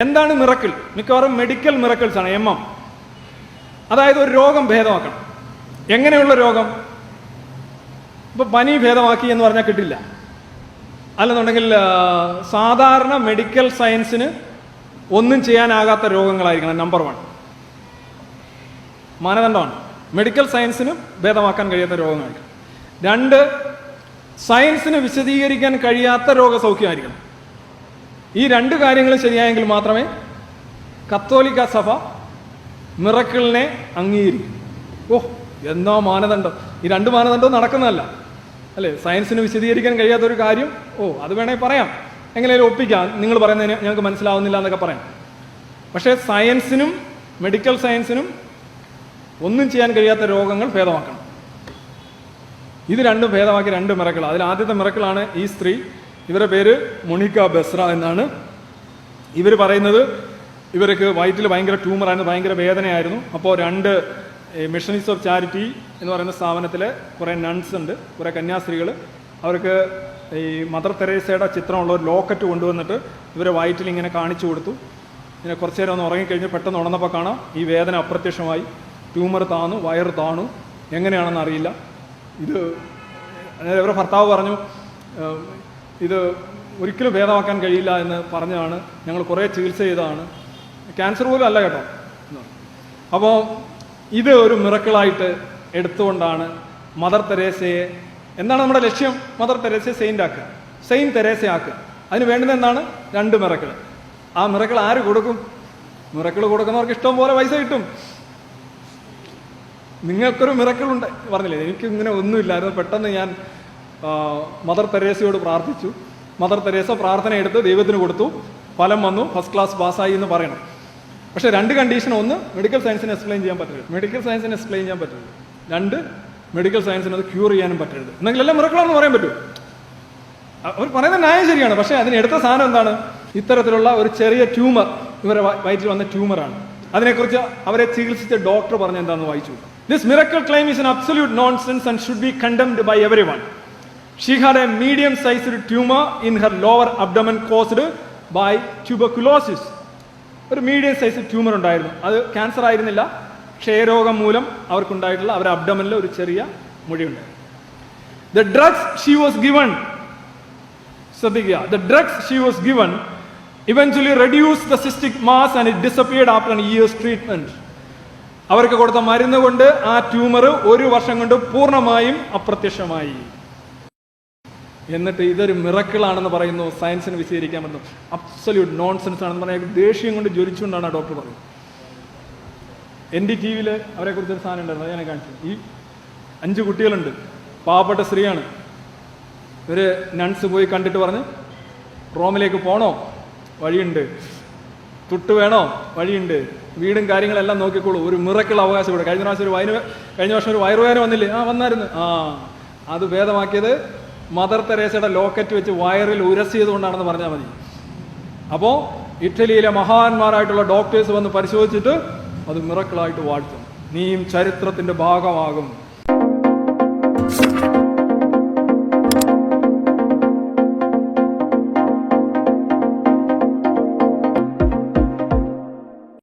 എന്താണ് മിറക്കിൾ മിക്കവാറും medical miracles ആണ് എം എം അതായത് ഒരു രോഗം ഭേദമാക്കണം. എങ്ങനെയുള്ള രോഗം? ഇപ്പൊ പനി ഭേദമാക്കി എന്ന് പറഞ്ഞാൽ കിട്ടില്ല. അല്ലെന്നുണ്ടെങ്കിൽ സാധാരണ മെഡിക്കൽ സയൻസിന് ഒന്നും ചെയ്യാനാകാത്ത രോഗങ്ങളായിരിക്കണം നമ്പർ വൺ മാനദണ്ഡമാണ്. മെഡിക്കൽ സയൻസിന് ഭേദമാക്കാൻ കഴിയാത്ത രോഗങ്ങളായിരിക്കണം. രണ്ട് സയൻസിന് വിശദീകരിക്കാൻ കഴിയാത്ത രോഗസൗഖ്യമായിരിക്കണം. ഈ രണ്ട് കാര്യങ്ങൾ ശരിയായെങ്കിൽ മാത്രമേ കത്തോലിക്ക സഭ മിറക്കിളിനെ അംഗീകരിക്കും. ഓ എന്നോ മാനദണ്ഡം. ഈ രണ്ട് മാനദണ്ഡവും നടക്കുന്നതല്ല. അല്ലേ സയൻസിന് വിശദീകരിക്കാൻ കഴിയാത്തൊരു കാര്യം? ഓ അത് വേണമെങ്കിൽ പറയാം. എങ്ങനെയാലും ഒപ്പിക്കാം. നിങ്ങൾ പറയുന്നതിന് ഞങ്ങൾക്ക് മനസ്സിലാവുന്നില്ല എന്നൊക്കെ പറയാം. പക്ഷേ സയൻസിനും മെഡിക്കൽ സയൻസിനും ഒന്നും ചെയ്യാൻ കഴിയാത്ത രോഗങ്ങൾ ഭേദമാക്കണം. ഇത് രണ്ടും ഭേദമാക്കി രണ്ട് മിറക്കൾ അതിൽ ആദ്യത്തെ മിറക്കളാണ് ഈ സ്ത്രീ ഇവരുടെ പേര് മുണിക്ക ബെസ്ര എന്നാണ്. ഇവർ പറയുന്നത് ഇവർക്ക് വയറ്റിൽ ഭയങ്കര ട്യൂമറായിരുന്നു ഭയങ്കര വേദനയായിരുന്നു. അപ്പോൾ രണ്ട് മിഷണറീസ് ഓഫ് ചാരിറ്റി എന്ന് പറയുന്ന സ്ഥാപനത്തിലെ കുറേ നൺസ് ഉണ്ട് കുറേ കന്യാസ്ത്രീകൾ അവർക്ക് ഈ മദർ തെരേസയുടെ ചിത്രമുള്ള ഒരു ലോക്കറ്റ് കൊണ്ടുവന്നിട്ട് ഇവരെ വയറ്റിൽ ഇങ്ങനെ കാണിച്ചു കൊടുത്തു. ഇങ്ങനെ കുറച്ച് നേരം ഒന്ന് ഉറങ്ങിക്കഴിഞ്ഞ് പെട്ടെന്ന് ഉണർന്നപ്പോൾ കാണാം ഈ വേദന അപ്രത്യക്ഷമായി. ട്യൂമർ താണു വയറ് താണു എങ്ങനെയാണെന്ന് അറിയില്ല. ഇത് ഇവരുടെ ഭർത്താവ് പറഞ്ഞു "ഏഹ്, ഇത് ഒരിക്കലും ഭേദമാക്കാൻ കഴിയില്ല എന്ന് പറഞ്ഞാണ് ഞങ്ങൾ കുറേ ചികിത്സ ചെയ്തതാണ്. ക്യാൻസർ പോലും അല്ല കേട്ടോ. അപ്പോൾ ഇത് ഒരു മിറക്കിളായിട്ട് എടുത്തുകൊണ്ടാണ് മദർ തെരേസയെ എന്താണ് നമ്മുടെ ലക്ഷ്യം? മദർ തെരേസയെ സെയിന്റ് ആക്കുക. സെയിൻ തെരേസ ആക്കുക. അതിന് വേണ്ടുന്ന എന്താണ്? രണ്ട് മിറക്കിൾ ആ മിറക്കിൾ ആര് കൊടുക്കും? മിറക്കിൾ കൊടുക്കുന്നവർക്ക് ഇഷ്ടം പോലെ പൈസ കിട്ടും. നിങ്ങൾക്കൊരു മിറക്കിൾ ഉണ്ട്. പറഞ്ഞില്ലേ? എനിക്ക് ഇങ്ങനെ ഒന്നുമില്ലായിരുന്നു. പെട്ടെന്ന് ഞാൻ മദർ തെരേസയോട് പ്രാർത്ഥിച്ചു. മദർ തെരേസ പ്രാർത്ഥന എടുത്ത് ദൈവത്തിന് കൊടുത്തു. ഫലം വന്നു. ഫസ്റ്റ് ക്ലാസ് പാസ്സായി എന്ന് പറയണം. പക്ഷേ രണ്ട് കണ്ടീഷൻ. ഒന്ന് മെഡിക്കൽ സയൻസിന് എക്സ്പ്ലെയിൻ ചെയ്യാൻ പറ്റരുത്. മെഡിക്കൽ സയൻസിന് എക്സ്പ്ലെയിൻ ചെയ്യാൻ പറ്റരുത്. രണ്ട് മെഡിക്കൽ സയൻസിന് അത് ക്യൂർ ചെയ്യാനും പറ്റരുത്. എന്നെങ്കിൽ എല്ലാം മിറക്കിളാണെന്ന് പറയാൻ പറ്റൂ. അവർ പറയുന്ന ന്യായം ശരിയാണ്. പക്ഷേ അതിന് എടുത്ത സാധനം എന്താണ്? ഇത്തരത്തിലുള്ള ഒരു ചെറിയ ട്യൂമർ ഇവരെ വയറ്റിൽ വന്ന ട്യൂമറാണ് അതിനെക്കുറിച്ച് അവരെ ചികിത്സിച്ച ഡോക്ടർ പറഞ്ഞ എന്താണെന്ന് വായിച്ചു this miracle claim is an absolute nonsense and should be condemned by everyone she had a medium sized tumour in her lower abdomen caused by tuberculosis ഒരു മീഡിയം സൈസ് ട്യൂമർ ഉണ്ടായിരുന്നു. അത് ക്യാൻസർ ആയിരുന്നില്ല. ക്ഷയരോഗം മൂലം അവർക്കുണ്ടായിട്ടുള്ള അവരുടെ അബ്ഡമനിൽ ഒരു ചെറിയ മുഴയുണ്ടായിരുന്നു the drugs she was given ശ്രദ്ധിക്കുക. The drugs she was given eventually reduce the cystic mass and it disappeared after years treatment അവർക്ക് കൊടുത്ത മരുന്ന് കൊണ്ട് ആ ട്യൂമർ ഒരു വർഷം കൊണ്ട് പൂർണമായും അപ്രത്യക്ഷമായി. എന്നിട്ട് ഇതൊരു മിറക്കിളാണെന്ന് പറയുന്നു. സയൻസിന് വിശദീകരിക്കാൻ പറ്റുന്നു അബ്സല്യൂട്ട് നോൺസെൻസ് ആണെന്ന് പറഞ്ഞാൽ ദേഷ്യം കൊണ്ട് ജ്വലിച്ചുകൊണ്ടാണ് ആ ഡോക്ടർ പറയുന്നത് എൻ ഡി ടി വിയിൽ അവരെ കുറിച്ചൊരു സാധനം ഉണ്ടായിരുന്നു. ഞാൻ കാണിച്ചു ഈ അഞ്ച് കുട്ടികളുണ്ട്. പാവപ്പെട്ട സ്ത്രീയാണ്. ഒരു നൺസ് പോയി കണ്ടിട്ട് പറഞ്ഞ് റോമിലേക്ക് പോണോ? വഴിയുണ്ട്. തുട്ട് വേണോ? വഴിയുണ്ട്. വീടും കാര്യങ്ങളെല്ലാം നോക്കിക്കോളൂ. ഒരു മിറക്കിൾ അവകാശം ഇവിടെ. കഴിഞ്ഞ പ്രാവശ്യം ഒരു വയറ് കഴിഞ്ഞ വർഷം ഒരു വയറുവേദന വന്നില്ലേ? ആ വന്നായിരുന്നു. ആ അത് ഭേദമാക്കിയത് മദർ തെരേസയുടെ ലോക്കറ്റ് വെച്ച് വയറിൽ ഉരസിയതുകൊണ്ടാണെന്ന് പറഞ്ഞാൽ മതി. അപ്പോൾ ഇറ്റലിയിലെ മഹാന്മാരായിട്ടുള്ള ഡോക്ടേഴ്സ് വന്ന് പരിശോധിച്ചിട്ട് അത് മിറക്കിളായിട്ട് വാഴ്ത്തും. നീയും ചരിത്രത്തിന്റെ ഭാഗമാകും.